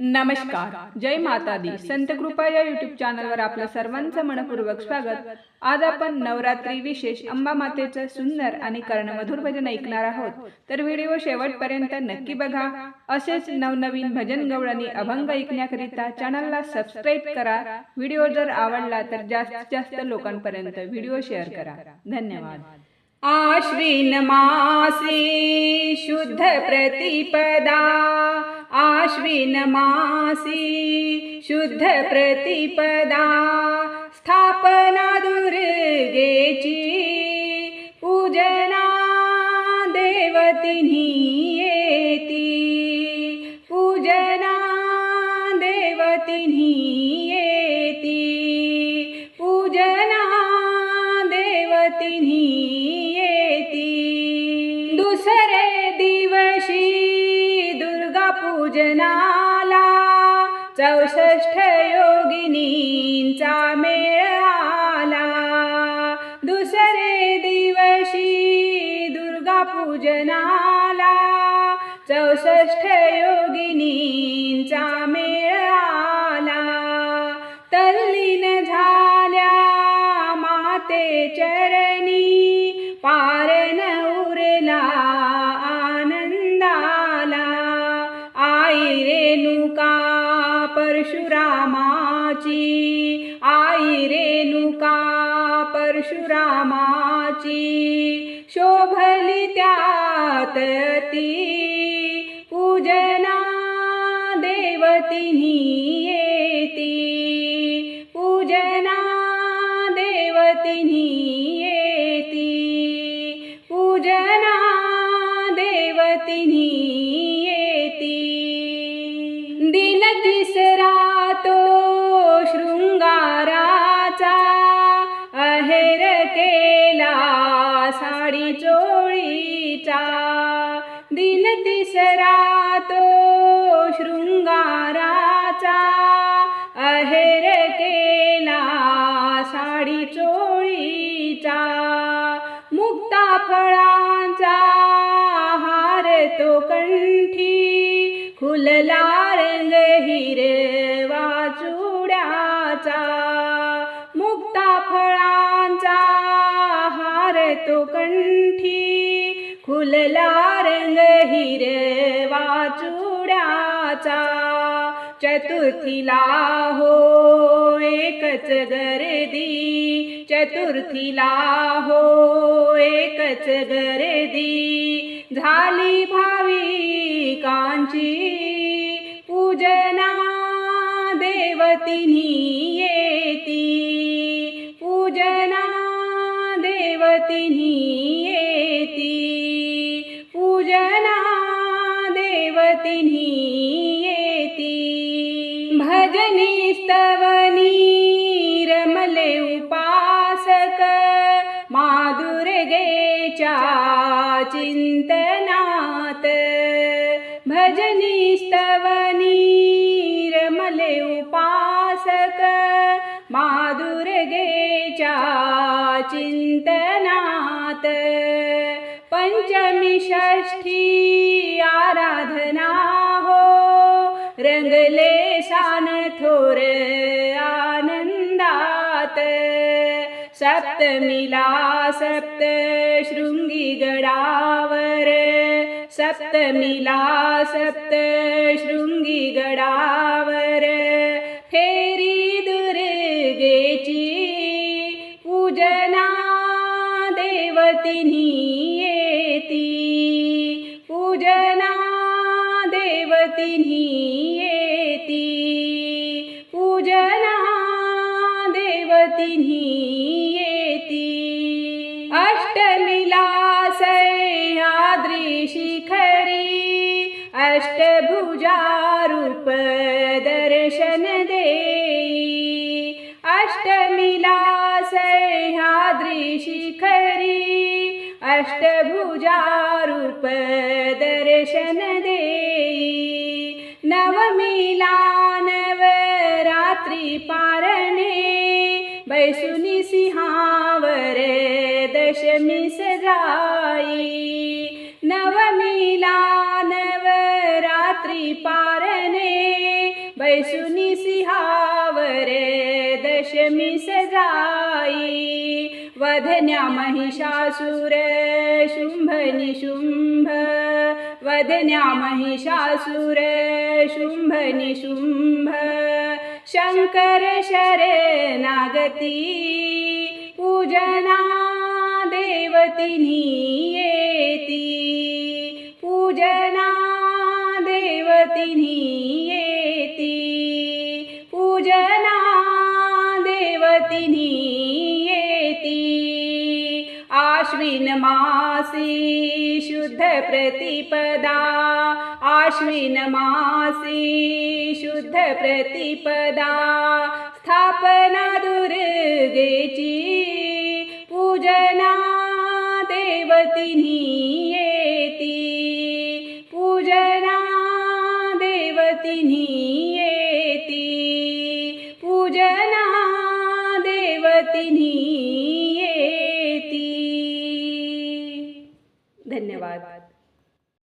नमस्कार. जय माता दी संत कृपा या युट्यूब चॅनलवर आपलं सर्वांचं मनपूर्वक स्वागत. आज आपण नवरात्री विशेष अंबा मातेचं सुंदर आणि कर्णमधुर भजन ऐकणार आहोत. तर व्हिडिओ शेवटपर्यंत नक्की बघा. असेच नवनवीन भजन गवळणी अभंग ऐकण्याकरिता चॅनलला सबस्क्राईब करा. व्हिडिओ जर आवडला तर जास्तीत जास्त लोकांपर्यंत व्हिडिओ शेअर करा. धन्यवाद. आश्विन मासी शुद्ध प्रतिपदा. आश्विन मासी शुद्ध प्रतिपदा स्थापना दुर्गेची पूजना देवतिनी येती पूजना देवतिनी पूजनाला चौसष्ट योगिनींचा मेळ आला. दुसरे दिवशी दुर्गा पूजनाला चौसष्ट योगिनींचा मेळ आला. तल्लीन झाल्या माते चरण परशुरामाची आई रेणुका परशुरामाची? शोभली त्यात ती पूजना देवतिनी येती. पूजना देवतिनी येती. पूजना देवतिनी साडी चोळीचा दिन तिसरा तो शृंगाराचा अहेर केला साडी चोळीचा मुक्ता फळांचा हार तो कंठी खुलला फुलला रंग हिरवा चुड्याचा चतुर्थीला हो एकच गर्दी चतुर्थीला हो एकच गर्दी. झाली भाविकांची पूजना देवतिनी येती पूजना देवतिनी स्तवनी रमले उपासक माधुर्गेच्या चिंतनात पञ्चमी षष्ठी आराधना हो रंगले सान थोर आनंदात सप्तमीला सप्त शृंगी गडावर सप्तमीला सप्त शृंगी गडावर फेरी दुर्गेची पूजना देवतिनी येती। पूजना देवतिनी अष्टभुजारूर्पदर्शनदे अष्टमिलासदृशिखरी अष्टभुजारूर्पदर्शन अष्टभुजारूपदर्शन देयि नवमिलानवरात्रिपारणे वैसुनि सिंहावर दशमि साई मिस जाई वधन्या महिषासुर शुंभ। निशुंभ वधन्या महिषासुर शुंभ। निशुंभ शंकर शरणागती पूजना देवतिनी येती। आश्विन मासी शुद्ध प्रतिपदा। आश्विन मासी शुद्ध प्रतिपदा। स्थापना दुर्गेची पूजना देवतिनी येती। पूजना देवतिनी